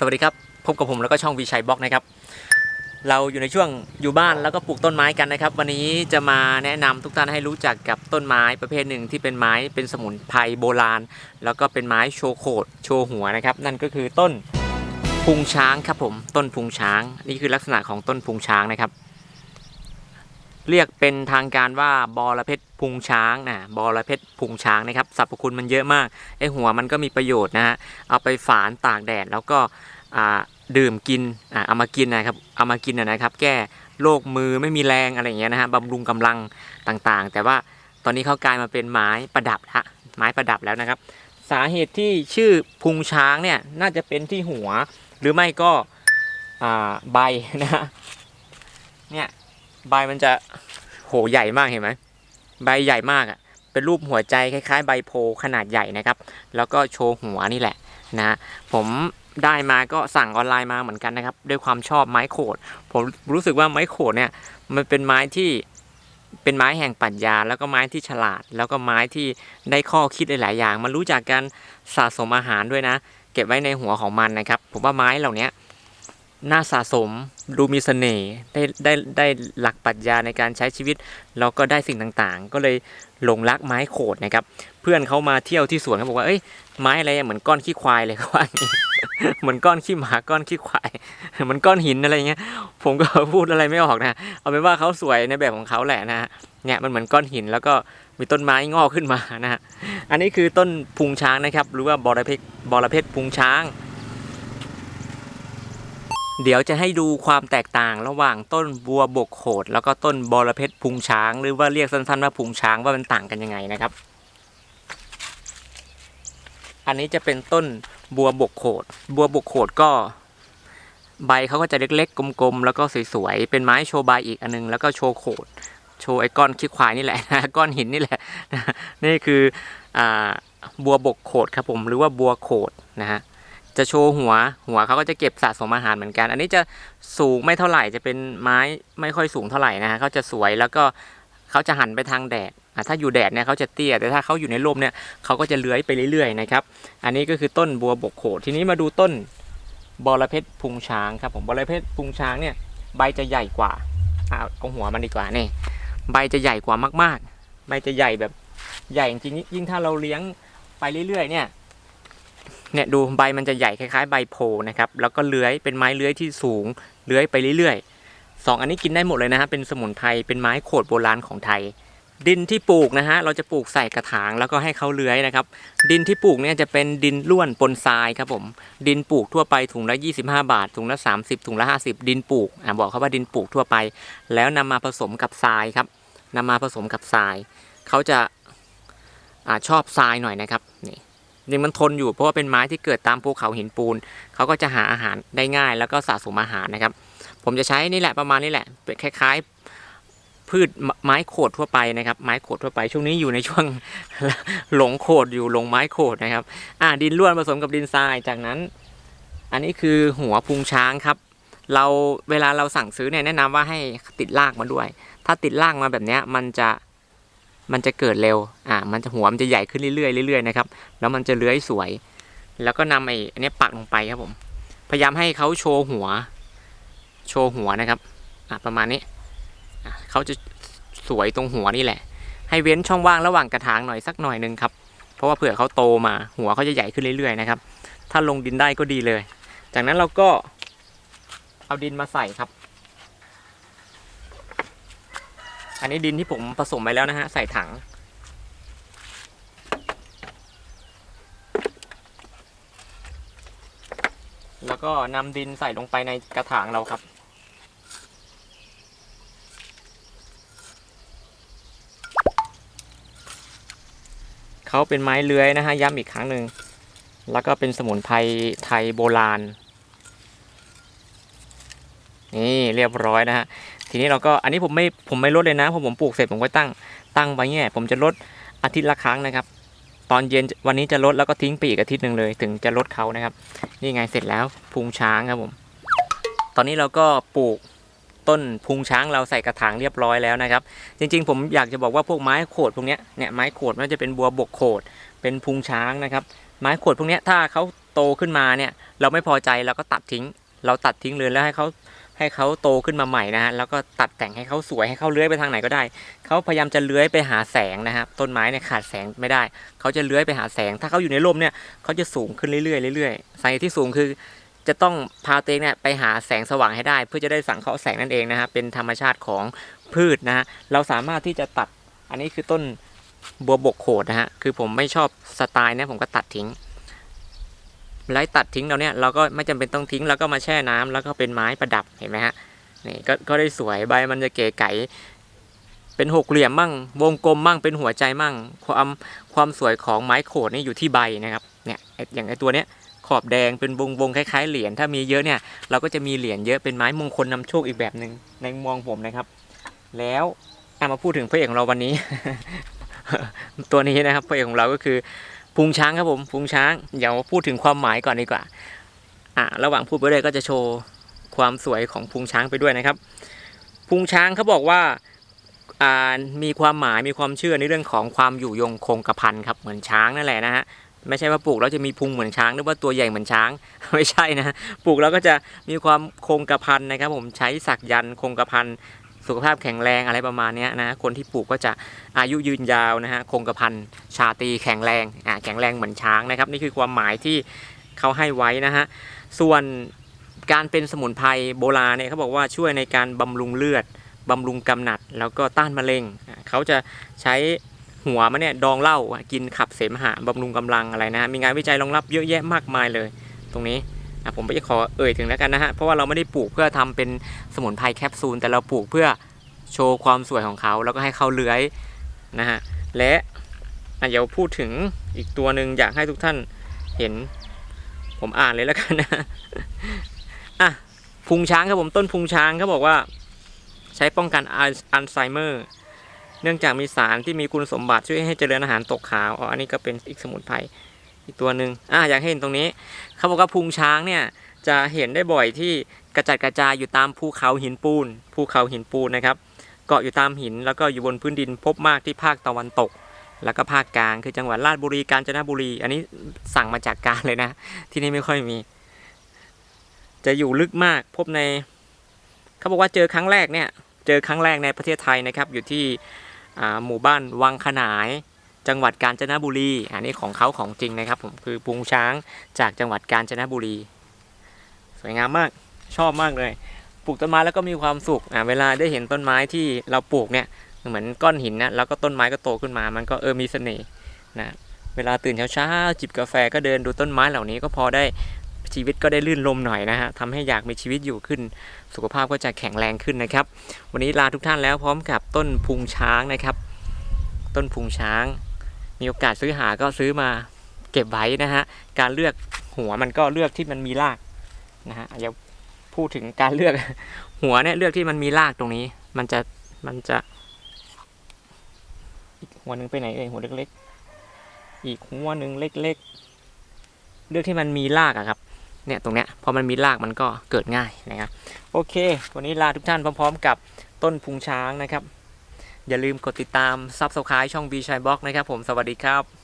สวัสดีครับ พบกับผมแล้วก็ช่องวีชัยบล็อกนะครับ เราอยู่ในช่วงอยู่บ้านแล้วก็ปลูกต้นไม้กันนะครับ วันนี้จะมาแนะนำทุกท่านให้รู้จักกับต้นไม้ประเภทหนึ่งที่เป็นไม้เป็นสมุนไพรโบราณ แล้วก็เป็นไม้โชว์โขดโชว์หัวนะครับ นั่นก็คือต้นพุงช้างครับผม ต้นพุงช้าง นี่คือลักษณะของต้นพุงช้างนะครับ เรียกเป็นทางการว่าบอระเพ็ดพุงช้างนะบอระเพ็ดพุงช้างนะครับสรรพคุณมันเยอะมากไอหัวมันก็มีประโยชน์นะฮะเอาไปฝานตากแดดแล้วก็ดื่มกินอ่าเอามากินนะครับเอามากินนะครับ แก้โรคมือไม่มีแรงอะไรอย่างเงี้ยนะฮะบำรุงกำลังต่างๆ แต่ว่าตอนนี้เขากลายมาเป็นไม้ประดับละไม้ประดับแล้วนะครับ สาเหตุที่ชื่อพุงช้างเนี่ยน่าจะเป็นที่หัว หรือไม่ก็ใบนะฮะเนี่ย ใบมันจะโหใหญ่มากเห็นไหมใบใหญ่มากอะ เป็นรูปหัวใจคล้าย ๆ ใบโพขนาดใหญ่นะครับ แล้วก็โชว์หัวนี่แหละนะฮะผมได้มาก็สั่งออนไลน์มาเหมือนกันนะครับ ด้วยความชอบไม้โขด ผมรู้สึกว่าไม้โขดเนี่ยมันเป็นไม้ที่เป็นไม้แห่งปรัชญาแล้วก็ไม้ที่ฉลาด แล้วก็ไม้ที่ได้ข้อคิดหลายๆอย่าง มันรู้จักการสะสมอาหารด้วยนะ เก็บไว้ในหัวของมันนะครับ ผมว่าไม้เหล่านี้ น่าสะสมดูมีเสน่ห์ได้ได้ได้หลักปรัชญาในการใช้ชีวิต แล้วก็ได้สิ่งต่างๆ ก็เลยหลงรักไม้โขดนะครับ เพื่อนเขามาเที่ยวที่สวนเขาบอกว่าเอ้ยไม้อะไรเหมือนก้อนขี้ควายเลยเขาว่าอย่างนี้เหมือนก้อนขี้หมาก้อนขี้ควายเหมือนก้อนหินอะไรเงี้ย ผมก็พูดอะไรไม่ออกนะเอาเป็นว่าเขาสวยในแบบของเขาแหละนะฮะเนี่ยมันเหมือนก้อนหินแล้วก็มีต้นไม้งอกขึ้นมานะฮะอันนี้คือต้นพุงช้างนะครับ หรือว่าบอระเพ็ดบอระเพ็ดพุงช้าง เดี๋ยวจะให้ดูความแตกต่างระหว่างต้นบัวบกโขด แล้วก็ต้นบอระเพ็ดพุงช้าง หรือว่าเรียกสั้นๆว่าพุงช้างว่ามันต่างกันยังไงนะครับ อันนี้จะเป็นต้นบัวบกโขด บัวบกโขดก็ ใบเขาก็จะเล็กๆกลมๆแล้วก็สวยๆเป็นไม้โชว์ใบอีกอันนึงแล้วก็โชว์โขด โชว์ไอ้ก้อนขี้ควายนี่แหละนะก้อนหินนี่แหละนี่คืออบัวบกโขดครับผมหรือว่าบัวโขดนะฮะ จะโชว์หัว หัวเขาก็จะเก็บสะสมอาหารเหมือนกัน อันนี้จะสูงไม่เท่าไหร่จะเป็นไม้ไม่ค่อยสูงเท่าไหร่นะฮะเขาจะสวยแล้วก็เขาจะหันไปทางแดดถ้าอยู่แดดเนี่ยเขาจะเตี้ยแต่ถ้าเขาอยู่ในร่มเนี่ยเขาก็จะเลื้อยไปเรื่อยๆนะครับอันนี้ก็คือต้นบัวบกโขดทีนี้มาดูต้นบอระเพ็ดพุงช้างครับผมบอระเพ็ดพุงช้างเนี่ยใบจะใหญ่กว่าเอาเอาหัวมันดีกว่านี่ใบจะใหญ่กว่ามากๆ ใบจะใหญ่แบบใหญ่จริงๆยิ่งถ้าเราเลี้ยงไปเรื่อยๆเนี่ย เนี่ยดูใบมันจะใหญ่คล้ายๆใบโพนะครับแล้วก็เลื้อยเป็นไม้เลื้อยที่สูงเลื้อยไปเรื่อยๆสองอันนี้กินได้หมดเลยนะฮะเป็นสมุนไพรเป็นไม้โขดโบราณของไทย ดินที่ปลูกนะฮะเราจะปลูกใส่กระถางแล้วก็ให้เขาเลื้อยนะครับดินที่ปลูกเนี่ยจะเป็นดินร่วนปนทรายครับผมดินปลูกทั่วไปถุงละ 25 บาทถุงละ 30ถุงละ 50 ดินปลูกอ่าบอกเขาว่าดินปลูกทั่วไป แล้วนำมาผสมกับทรายครับนำมาผสมกับทรายเขาจะอ่าชอบทรายหน่อยนะครับนี่ นี่มันทนอยู่เพราะว่าเป็นไม้ที่เกิดตามภูเขาหินปูนเขาก็จะหาอาหารได้ง่าย แล้วก็สะสมอาหารนะครับ ผมจะใช้นี่แหละประมาณนี้แหละเป็นคล้ายๆ พืชไม้โขดทั่วไปนะครับ ไม้โขดทั่วไปช่วงนี้อยู่ในช่วงหลงโขดอยู่หลงไม้โขดนะครับ อ่าดินร่วนผสมกับดินทรายจากนั้น อันนี้คือหัวพุงช้างครับ เราเวลาเราสั่งซื้อเนี่ยแนะนำว่าให้ติดรากมาด้วย ถ้าติดรากมาแบบนี้มันจะ มันจะเกิดเร็ว อ่า มันจะหัวมันจะใหญ่ขึ้นเรื่อยๆเรื่อยๆนะครับ แล้วมันจะเลื้อยสวย แล้วก็นำไอ้อันนี้ปักลงไปครับผม พยายามให้เขาโชว์หัว โชว์หัวนะครับ อ่าประมาณนี้เขาจะสวยตรงหัวนี่แหละ ให้เว้นช่องว่างระหว่างกระถางหน่อยสักหน่อยหนึงครับ เพราะว่าเผื่อเขาโตมา หัวเขาจะใหญ่ขึ้นเรื่อยๆนะครับ ถ้าลงดินได้ก็ดีเลย จากนั้นเราก็เอาดินมาใส่ครับ อันนี้ดินที่ผมผสมไปแล้วนะฮะ ใส่ถัง แล้วก็นำดินใส่ลงไปในกระถางเราครับ เขาเป็นไม้เลื้อยนะฮะ ย้ำอีกครั้งหนึ่ง แล้วก็เป็นสมุนไพรไทยโบราณ นี่เรียบร้อยนะฮะ ทีนี้เราก็อันนี้ผมไม่ผมไม่ลดเลยนะพอผมปลูกเสร็จผมก็ตั้งตั้งไว้เนี่ยผมจะลดอาทิตย์ละครั้งนะครับ ตอนเย็นวันนี้จะลดแล้วก็ทิ้งไปอีกอาทิตย์หนึ่งเลย ถึงจะลดเขานะครับ นี่ไงเสร็จแล้วพุงช้างครับผม ตอนนี้เราก็ปลูกต้นพุงช้างเราใส่กระถางเรียบร้อยแล้วนะครับ จริงๆ ผมอยากจะบอกว่าพวกไม้โขดพวกเนี้ยเนี่ยไม้โขดไม่ว่าจะเป็นบัวบกโขดเป็นพุงช้างนะครับ ไม้โขดพวกเนี้ยถ้าเขาโตขึ้นมาเนี่ยเราไม่พอใจเราก็ตัดทิ้ง เราตัดทิ้งเลยแล้วให้เขา ให้เขาโตขึ้นมาใหม่นะฮะแล้วก็ตัดแต่งให้เขาสวยให้เขาเลื้อยไปทางไหนก็ได้ เขาพยายามจะเลื้อยไปหาแสงนะครับต้นไม้เนี่ยขาดแสงไม่ได้ เขาจะเลื้อยไปหาแสง ถ้าเขาอยู่ในร่มเนี่ยเขาจะสูงขึ้นเรื่อยๆเรื่อยๆสาเหตุที่สูงคือจะต้องพาตัวเองเนี่ยไปหาแสงสว่างให้ได้ เพื่อจะได้สังเคราะห์แสงนั่นเองนะฮะเป็นธรรมชาติของพืชนะฮะเราสามารถที่จะตัดอันนี้คือต้นบัวบกโขดนะฮะคือผมไม่ชอบสไตล์นี้ผมก็ตัดทิ้ง แล้ตัดทิ้งเราเนี่ยเราก็ไม่จำเป็นต้องทิ้งแล้วก็มาแช่น้ำแล้วก็เป็นไม้ประดับเห็นไหมฮะนี่ก็ก็ได้สวยใบมันจะเก๋ไก๋เป็นหกเหลี่ยมมั่งวงกลมมั่งเป็นหัวใจมั่ง ความความสวยของไม้โขดนี่อยู่ที่ใบนะครับเนี่ยอย่างไอตัวเนี้ยขอบแดงเป็นวงวงคล้ายๆเหรียญถ้ามีเยอะเนี่ยเราก็จะมีเหรียญเยอะเป็นไม้มงคลนำโชคอีกแบบหนึ่งในมองผมนะครับ แล้วอะมาพูดถึงพระเอกของเราวันนี้ ตัวนี้นะครับพระเอกของเราก็คือ พุงช้างครับผมพุงช้าง เดี๋ยวพูดถึงความหมายก่อนดีกว่า อะระหว่างพูดไปเลยก็จะโชว์ความสวยของพุงช้างไปด้วยนะครับ พุงช้างเขาบอกว่าอ่ามีความหมายมีความเชื่อในเรื่องของความอยู่ยงคงกระพันครับเหมือนช้างนั่นแหละนะฮะไม่ใช่ว่าปลูกแล้วจะมีพุงเหมือนช้างหรือว่าตัวใหญ่เหมือนช้าง ไม่ใช่นะปลูกแล้วก็จะมีความคงกระพันนะครับ ผมใช้สักยันคงกระพัน สุขภาพแข็งแรงอะไรประมาณนี้นะคนที่ปลูกก็จะอายุยืนยาวนะฮะคงกระพันชาตีแข็งแรงอ่าแข็งแรงเหมือนช้างนะครับ นี่คือความหมายที่เขาให้ไว้นะฮะส่วนการเป็นสมุนไพรโบราณเนี่ยเขาบอกว่าช่วยในการบำรุงเลือดบำรุงกำหนัด แล้วก็ต้านมะเร็ง เขาจะใช้หัวมันเนี่ยดองเหล้ากินขับเสมหะบำรุงกำลังอะไรนะฮะมีงานวิจัยรองรับเยอะแยะมากมายเลย ตรงนี้ ผมไม่จะขอเอ่ยถึงแล้วกันนะฮะเพราะว่าเราไม่ได้ปลูกเพื่อทำเป็นสมุนไพรแคปซูลแต่เราปลูกเพื่อโชว์ความสวยของเขาแล้วก็ให้เขาเลื้อยนะฮะและอะเดี๋ยวพูดถึงอีกตัวหนึ่งอยากให้ทุกท่านเห็น ผมอ่านเลยแล้วกันนะอะพุงช้างครับผมต้นพุงช้างเขาบอกว่า ใช้ป้องกันอัลไซเมอร์ เนื่องจากมีสารที่มีคุณสมบัติช่วยให้เจริญอาหารตกขาวอ๋ออันนี้ก็เป็นอีกสมุนไพร อีกตัวหนึ่งอะอยากให้เห็นตรงนี้เขาบอกว่าพุงช้างเนี่ยจะเห็นได้บ่อยที่กระจัดกระจายอยู่ตามภูเขาหินปูนภูเขาหินปูนนะครับ เกาะอยู่ตามหินแล้วก็อยู่บนพื้นดินพบมากที่ภาคตะวันตก แล้วก็ภาคกลางคือจังหวัดราชบุรีกาญจนบุรี อันนี้สั่งมาจากการเลยนะ ที่นี่ไม่ค่อยมี จะอยู่ลึกมากพบในเขาบอกว่าเจอครั้งแรกเนี่ยเจอครั้งแรกในประเทศไทยนะครับ อยู่ที่หมู่บ้านวังขนาย จังหวัดกาญจนบุรี อันนี้ของเขาของจริงนะครับผมคือพุงช้างจากจังหวัดกาญจนบุรี สวยงามมากชอบมากเลยปลูกต้นไม้แล้วก็มีความสุขอ่าเวลาได้เห็นต้นไม้ที่เราปลูกเนี่ยเหมือนก้อนหินนะแล้วก็ต้นไม้ก็โตขึ้นมา มันก็เออมีเสน่ห์นะเวลาตื่นเช้าๆจิบกาแฟก็เดินดูต้นไม้เหล่านี้ก็พอได้ชีวิตก็ได้ลื่นลมหน่อยนะฮะทำให้อยากมีชีวิตอยู่ขึ้น สุขภาพก็จะแข็งแรงขึ้นนะครับ วันนี้ลาทุกท่านแล้วพร้อมกับต้นพุงช้างนะครับ ต้นพุงช้าง มีโอกาสซื้อหาก็ซื้อมาเก็บไว้นะฮะ การเลือกหัวมันก็เลือกที่มันมีรากนะฮะอย่าพูดถึงการเลือกหัวเนี่ยเลือกที่มันมีรากตรงนี้ มันจะมันจะ อีกหัวหนึ่งไปไหนเอ่ยหัวเล็กๆ อีกหัวหนึ่งเล็กๆ เลือกที่มันมีรากอะครับเนี่ยตรงเนี้ยพอมันมีรากมันก็เกิดง่ายนะครับโอเค วันนี้ลาทุกท่านพร้อม ๆ กับต้นพุงช้างนะครับ อย่าลืมกดติดตามซับสไคร b e ช่อง B ชัยบล็อกนะครับผมสวัสดีครับ